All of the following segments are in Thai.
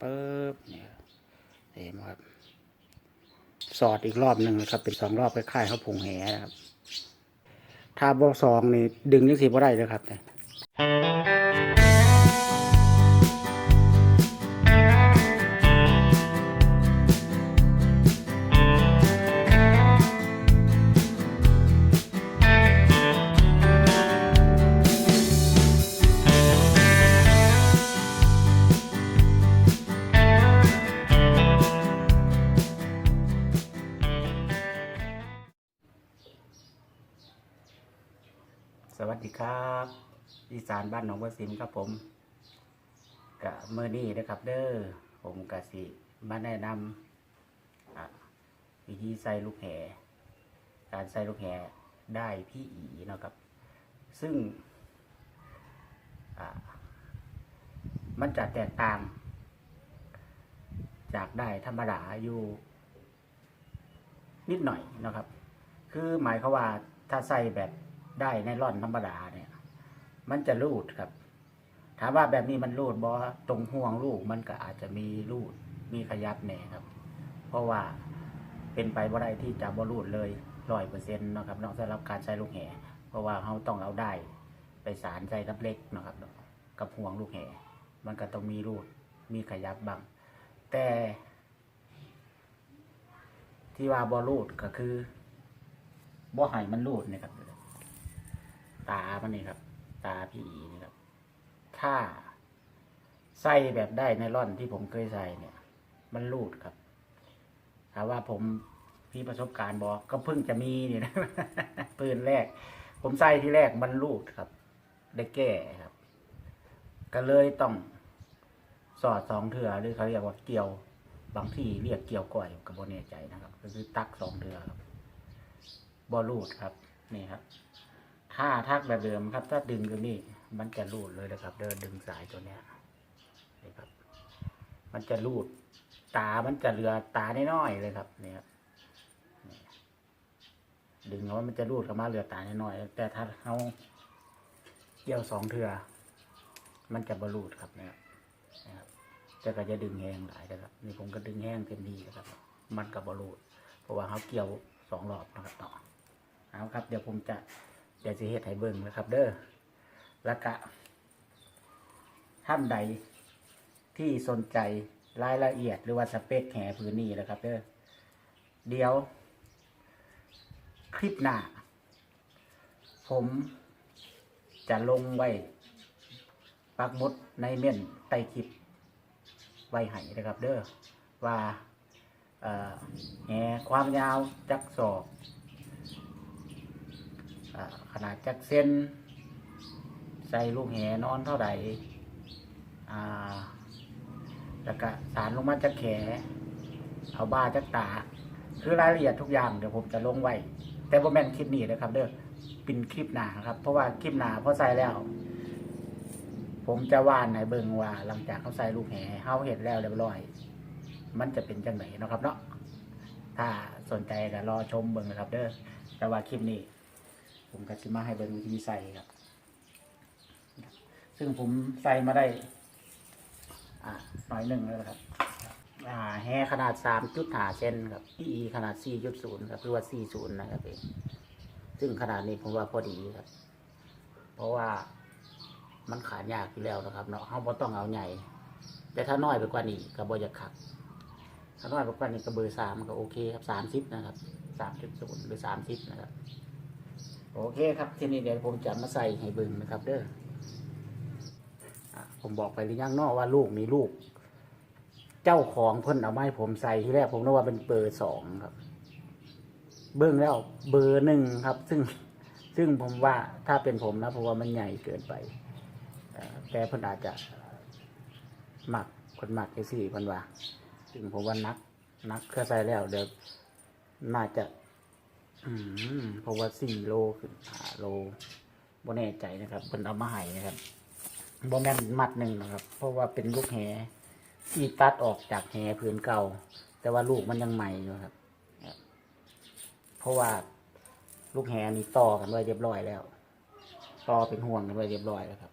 ปึ๊บเนี่ยเห็นไหมครับ สอดอีกรอบหนึ่งนะครับ เป็นสองรอบคล้ายๆเขาผงแหนะครับ ถ้าบอสองนี่ดึงยังสีบ่ได้เลยครับเนี่ย อีสานบ้านหนองบัวสิมครับผมกะเมื่อนี้นะครับ เด้อผมกะสิมาแนะนำวิธีใส่ลูกแห่การใส่ลูกแห่ได้พี่อีนะครับ ซึ่งมันจะแตกต่าง จากได้ธรรมดาอยู่นิดหน่อยนะครับ คือหมายเขาว่าถ้าใส่แบบได้ในร่อนธรรมดาเนี่ย มันจะรูดครับ ถามว่าแบบนี้มันรูดบอตรงห่วงลูกมันก็อาจจะมีรูดมีขยับแหน่ครับ เพราะว่าเป็นไปบ่ได้ที่จะบ่รูดเลยร้อยเปอร์เซ็นต์นะครับนอกสำหรับการใช้ลูกแห่เพราะว่าเขาต้องเอาได้ ไปสารใส่กับเล็กนะครับ กับห่วงลูกแห่มันก็ต้องมีรูดมีขยับบ้างแต่ ที่ว่าบรูดก็คือบ่ให้มันรูดนี่ยครับตามันนี่ครับ ตาพี่อีนี่ครับ ถ้าใส่แบบได้ในร่อนที่ผมเคยใส่เนี่ย มันรูดครับถามว่าผมมีประสบการณ์บอกก็เพิ่งจะมีนี่นะปืนแรก ผมใส่ที่แรกมันรูดครับ ได้แก้ครับ ก็เลยต้องสอดสองเถื่อหรือเขาเรียกว่าเกี่ยว บางที่เรียกเกี่ยวก่อยกับโบเน่ใจนะครับ ก็คือตักสองเถื่อครับบอลูดครับ นี่ครับ ถ้าทักแบบเดิมครับ ถ้าดึงตัวนี้ มันจะรูดเลยนะครับ เดินดึงสายตัวเนี้ยนี่ครับ มันจะรูด ตามันจะเหลือตาน้อยๆเลยครับนี่ครับดึงแล้วมันจะรูดกลับมาเหลือตาน้อยๆแต่ถ้าเขาเกี่ยวสองเถื่อมันจะบรูดครับเนี่ยนะครับแต่ก็จะดึงแห้งหลายนะครับนี่ผมก็ดึงแห้งเต็มที่นะครับ มันกับบรูด เพราะว่าเขาเกี่ยวสองรอบนะครับต่อเอาครับ เดี๋ยวผมจะ เดี๋ยวจะเฮ็ดให้เบิ่งนะครับ เด้อแล้วก็ท่านใดที่สนใจรายละเอียดหรือว่าสเปคแหพื้นนี้นะครับ เด้อเดี๋ยว คลิปหน้า ผมจะลงไว้ปักมุดในเม่นใต้คลิป ไว้ให้นะครับ เด้อว่าเอ่อแหความยาวจักศอกอ่า ขนาดจักเส้น ใส่ลูกแหนอนเท่าไหร่แล้วก็สารลงมาจากแข เอาบ้าจากตา คือรายละเอียดทุกอย่างเดี๋ยวผมจะลงไว้ แต่ว่าแม่นคลิปนี้นะครับ เด้อเป็นคลิปหนาครับ เพราะว่าคลิปหนาพอใส่แล้ว ผมจะว่านในเบิงว่า หลังจากเขาใส่ลูกแหเขาเห็นแล้วเรียบร้อย มันจะเป็นจังไหนนะครับเนาะถ้าสนใจก็รอชมเบิงนะครับ เด้อแต่ว่าคลิปนี้ ผมก็จะมาให้เบิ่งวิธีใส่ครับ ซึ่งผมใส่มาได้ อ่าหน่อยหนึ่งแล้วครับ อ่าแฮขนาดสามจุดหาเซนครับ E ขนาดสี่จุดศูนย์ครับหรือว่าสี่ศูนย์นะครับเองซึ่งขนาดนี้ผมว่าพอดีครับ เพราะว่ามันขายากอยู่แล้วนะครับเนาะเขาบ่ต้องเอาใหญ่ แต่ถ้าน้อยไปกว่านี้ก็บ่อยากขัดถ้าน้อยไปกว่านี้ก็เบอร์สามก็โอเคครับสามสิบนะครับสามจุดศูนย์หรือสามสิบนะครับ โอเคครับ ทีนี้เดี๋ยวผมจะมาใส่ให้เบิ่งนะครับ เด้ออะผมบอกไปหรือยังเนอว่าลูกมีลูก เจ้าของเพิ่นเอาไมาให้ผมใส่ที่แรกผมนึกว่าเป็นเบอร์สองครับ เบิ่งแล้วเบอร์หนึ่งครับ ซึ่งซึ่งผมว่าถ้าเป็นผมนะผมว่ามันใหญ่เกินไปเอ่อแต่เพิ่นอาจจะหมักคนหมักไอ้สี่เพิ่นว่า ซึ่งผมว่านักนักเครือใส่แล้วเดี๋ยวน่าจะ อืมเพราะว่าสี่โลขึ้นห้าโลบ่แน่ใจนะครับเป็นเอามาให้นะครับบ่แม่นมัดหนึ่งนะครับ เพราะว่าเป็นลูกแหที่ตัดออกจากแหพื้นเก่า แต่ว่าลูกมันยังใหม่อยู่ครับ เพราะว่าลูกแหนี่ต่อกันไว้เรียบร้อยแล้ว ต่อเป็นห่วงกันไว้เรียบร้อยแล้วครับ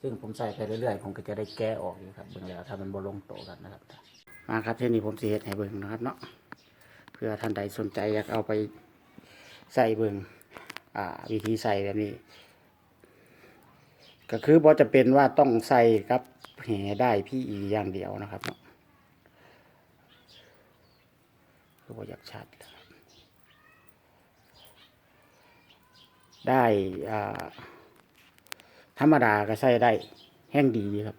ซึ่งผมใส่ไปเรื่อยๆผมก็จะได้แก้ออกอยู่ครับเบิ่งแล้วถ้ามันบ่ลงโตกันนะครับมาครับที่นี่ผมสิเฮ็ดให้เบิ่งนะครับ เนาะเพื่อท่านใดสนใจอยากเอาไป ใส่เบิงอ่า วิธีใส่แบบนี้ ก็คือบ่จะเป็นว่าต้องใส่ครับแหได้พี่อีอย่างเดียวนะครับเนาะคือบ่อยากชัดได้อ่าธรรมดาก็ใส่ได้แห้งดีครับ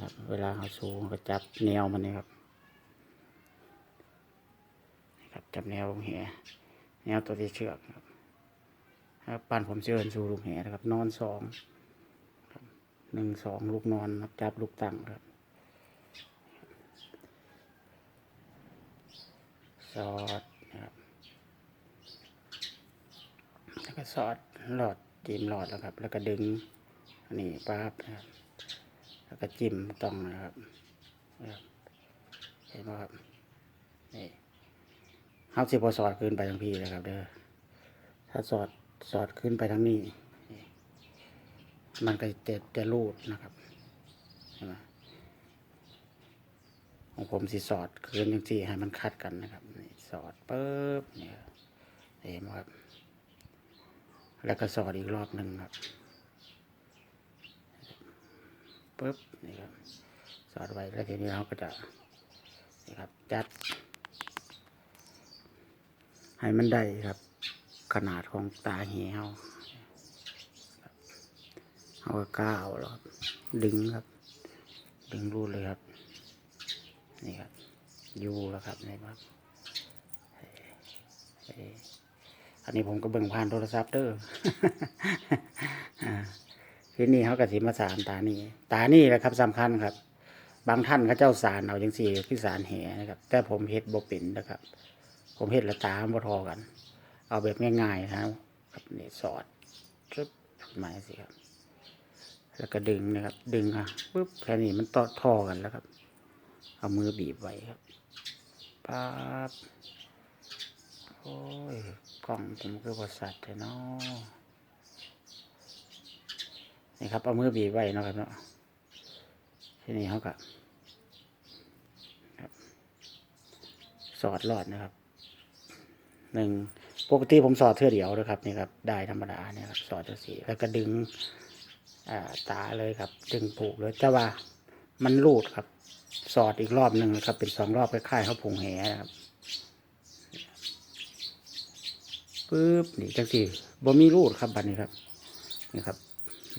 ครับ เวลาเอาสูงก็จับแนวมันนี่ครับครับ จับแนวลูกแห แนวตัวที่เชือกครับครับปานผมเชิญสู่ลูกแหนะครับ นอนสองหนึ่งสองลูกนอนครับจับลูกตั้งครับสอดนะครับแล้วก็สอดหลอดจิ้มหลอดแล้วครับ แล้วก็ดึงนนี้ปั๊บนะครับแล้วก็จิ้มต้องนะครับเห็นไหมครับนี่ เฮาสิพอสอดขึ้นไปทางพี่นะครับเด้อถ้าสอดสอดขึ้นไปทางนี้ มันก็จะจะรูดนะครับเห็นไหมของผมสิสอดคืนยังสี่ให้มันคัดกันนะครับสอดปุ๊บเนี่ยเห็นไหมครับ แล้วก็สอดอีกรอบหนึ่งครับปุ๊บนี่ครับ สอดไว้แล้วทีนี้เราก็จะนี่ครับจัด ให้มันได้ครับ ขนาดของตาเหี่ยวเอาก็ก้าวแล้วครับดึงครับ ดึงรูดเลยครับ นี่ครับยูแล้วครับนี่ครับอันนี้ผมก็เบิ่งผ่านโทรศัพท์เด้ออ่าทีนี้เขาก็สิมาสารตานี่ตานี่แหละครับสำคัญครับ บางท่านเขาเจ้าสารเอาจังสี่คือสารแหนะครับ แต่ผมเฮ็ดบ่เป็นนะครับ ผมเฮ็ดละตาบ่ทอกัน เอาแบบง่ายๆนะครับนี่สอดปึ๊บหมายสิครับ แล้วก็ดึงนะครับ ดึงอะปึ๊บแค่นี้มันต่อทอกันแล้วครับ เอามือบีบไว้ครับปั๊บโอ้ยกล้องผมคือประสัตว์เลยเนาะนี่ครับเอามือบีบไว้นะครับเนาะทีนี้เขากับสอดรอดนะครับ หนึ่งปกติผมสอดเท่อเดียวนะครับนี่ครับได้ธรรมดาเนี่ยครับสอดจะสีแล้วก็ดึงตาเลยครับ ดึงผูกเลยแต่ว่ามันรูดครับ สอดอีกรอบหนึ่งนะครับ เป็นสองรอบคล้ายๆเขาผงแหนะครับปึ๊บนี่จังสี่บ่มีรูดครับบัดนี้ครับนี่ครับ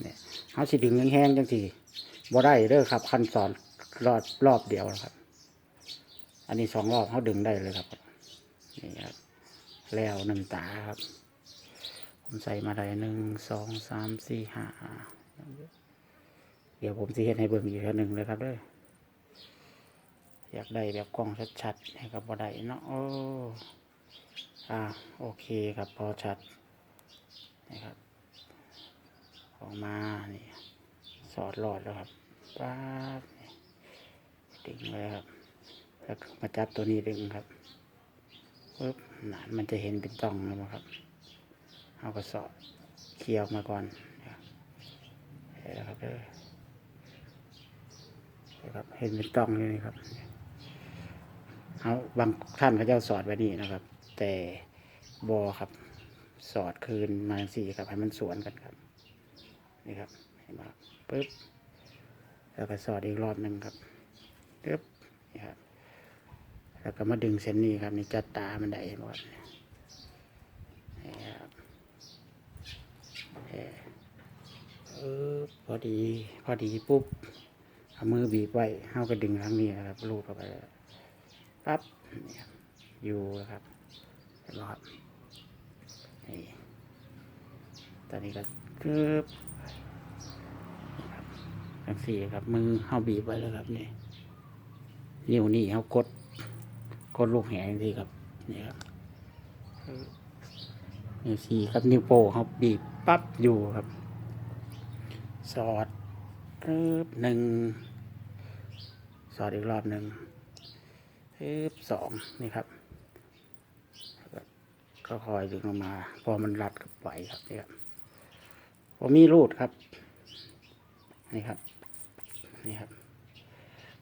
เนี่ยเขาสิดึงแห้งๆจังสี่บ่ได้เด้อครับขั้นสอนรอบรอบเดียวนะครับ อันนี้สองรอบเขาดึงได้เลยครับนี่ครับ แล้วหนึ่งตาครับ ผมใส่มาได้หนึ่งสองสามสี่ห้าเดี๋ยวผมจะเห็นให้เบิ่งอีกหนึ่งเลยครับเด้ออยากได้แบบกล้องชัดๆให้กับบ่ได้เนาะโอ้อ่าโอเคครับพอชัดนี่ครับออกมานี่สอดหลอดแล้วครับป๊าบดึงเลยครับแล้วก็มาจับตัวนี้ดึงครับ ปึ๊บหนานมันจะเห็นเป็นต่องแล้วครับ เอากระสอบเคี่ยวมาก่อนนะครับเห็นแล้วครับเด้อเห็นครับเห็นเป็นต่องเลยครับเขาบางท่านเขาจ้าสอดไว้นี่นะครับ แต่บอครับ สอดคืนมาสี่ครับให้มันสวนกันครับนี่ครับเห็นไหมครับปึ๊บแล้วก็สอดอีกรอบหนึ่งครับปึ๊บนี่ครับ แล้วก็มาดึงเส้นนี้ครับนี่จัดตามันได้หมดนี่ครับเออพอดีพอดีปุ๊บเอามือบีบไว้เขาก็ดึงทางนี้นะครับลูดเข้าไปปั๊บนี่ครับอยู่แล้วครับรับนี่ตอนนี้ก็กึบครับทั้งสี่ครับมือเข้าบีบไว้แล้วครับนี่นิ้วนี่เขากด กดลูกแหงทีครับนี่ครับนิ้วสี่ครับนิ้วโป้งเขาบีบปั๊บอยู่ครับ สอดปึ๊บหนึ่งสอดอีกรอบหนึ่งปึ๊บสองนี่ครับก็คอยดึงลงมา พอมันรัดกับไหวครับนี่ครับผมมีรูดครับ นี่ครับ นี่ครับ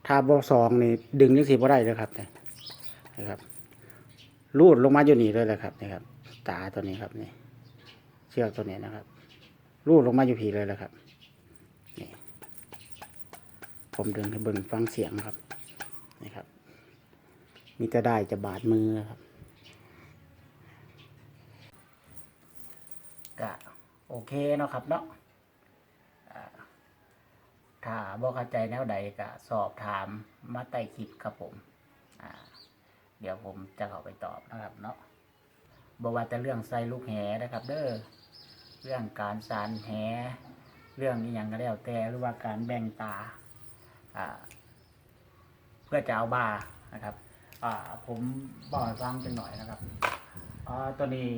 ถ้าบอสองนี่ดึงยังสีบ่ได้เลยครับเนี่ย นี่ครับรูดลงมาอยู่นี่เลยเลยครับนี่ครับ ตาตัวนี้ครับนี่ เชือกตัวนี้นะครับรูดลงมาอยู่ผีเลยเลยครับนี่ผมเดึงให้เบิ่งฟังเสียงครับนี่ครับ มีแต่ได้จะบาดมือครับก็โอเคเนาะครับเนาะถ้าบ่เข้าใจแนวใดก็สอบถามมาใต้คลิปครับผม อ่า เดี๋ยวผมจะเข้าไปตอบนะครับเนาะบอกว่าแต่เรื่องใส่ลูกแหนะครับ เด้อเรื่องการสารแห เรื่องนี้ยังก็แล้วแต่หรือว่าการแบ่งตาอ่าเพื่อจะเอาบานะครับอ่าผมบอกฟังเป็นหน่อยนะครับอ่าตัวนี้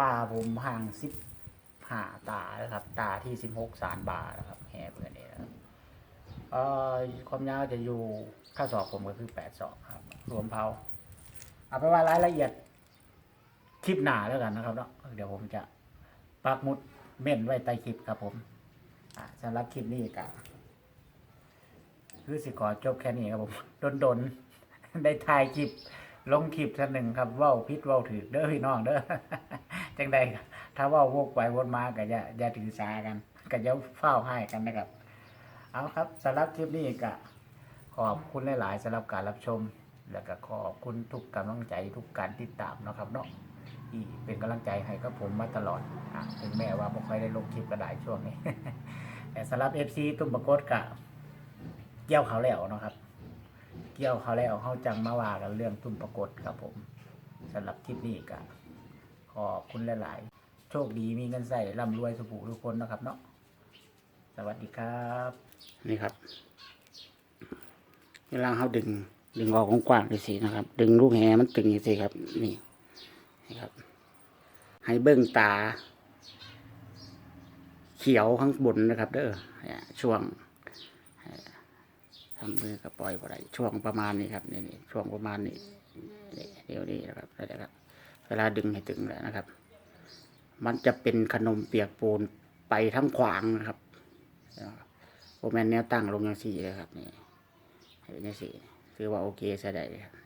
บาผมห่างสิบห้าตานะครับ ตาที่สิบหกสารบานะครับแห่เพื่อนนี่นะ เอ่อความยาวจะอยู่ข้าศอกผมก็คือแปดศอกครับ รวมเผาเอาไปว่ารายละเอียดคลิปหนาแล้วกันนะครับเนาะเดี๋ยวผมจะปักมุดเม่นไว้ใต้คลิปครับผมอ่าสำหรับคลิปนี้ก็คือสิขอจบแค่นี้ครับผมโดนๆได้ถ่ายคลิปลงคลิปท่านหนึ่งครับว้าพิษว้าถือเด้อพี่น้องเด้อจังใดถ้าว่าวกไปวนมาก็อย่าอย่าถือสากันก็อย่าเฝ้าให้กันนะครับ เอาครับสำหรับคลิปนี้ก็ขอบคุณหลายๆสำหรับการรับชม แล้วก็ขอบคุณทุกกำลังใจทุกการติดตามนะครับเนาะที่เป็นกำลังใจให้กับผมมาตลอดอะถึงแม้ว่าไม่ค่อยได้ลงคลิปกระดายช่วงนี้ แต่สำหรับ FC ตุ้มประกดกะเกี่ยวเขาแล้วนะครับ เกี่ยวเขาแล้วเขาจังมาว่ากันเรื่องตุ้มปรากฏครับผมสำหรับคลิปนี้ก็ขอบคุณหลาย ๆ โชคดีมีเงินใส่ร่ำรวยสุขทุกคนนะครับเนาะ สวัสดีครับ นี่ครับ เวลาเขาดึง ดึงออกกว้างๆสินะครับ ดึงลูกแหมันตึงสิครับ นี่นี่ครับ ให้เบิ้งตา เขียวข้างบนนะครับ เด้อช่วงทำมือกับปล่อยอะไรช่วงประมาณนี้ครับนี่นี่ช่วงประมาณนี้เดี๋ยวนี้นะครับแล้ครับ เวลาดึงให้ถึงแล้วนะครับ มันจะเป็นขนมเปียกปูนไปทั้งขวางนะครับ โอแมนแนวตั้งลงยังสี่เลยครับนี่เห็นยังสี่คือว่าโอเคใช่ได้ครับ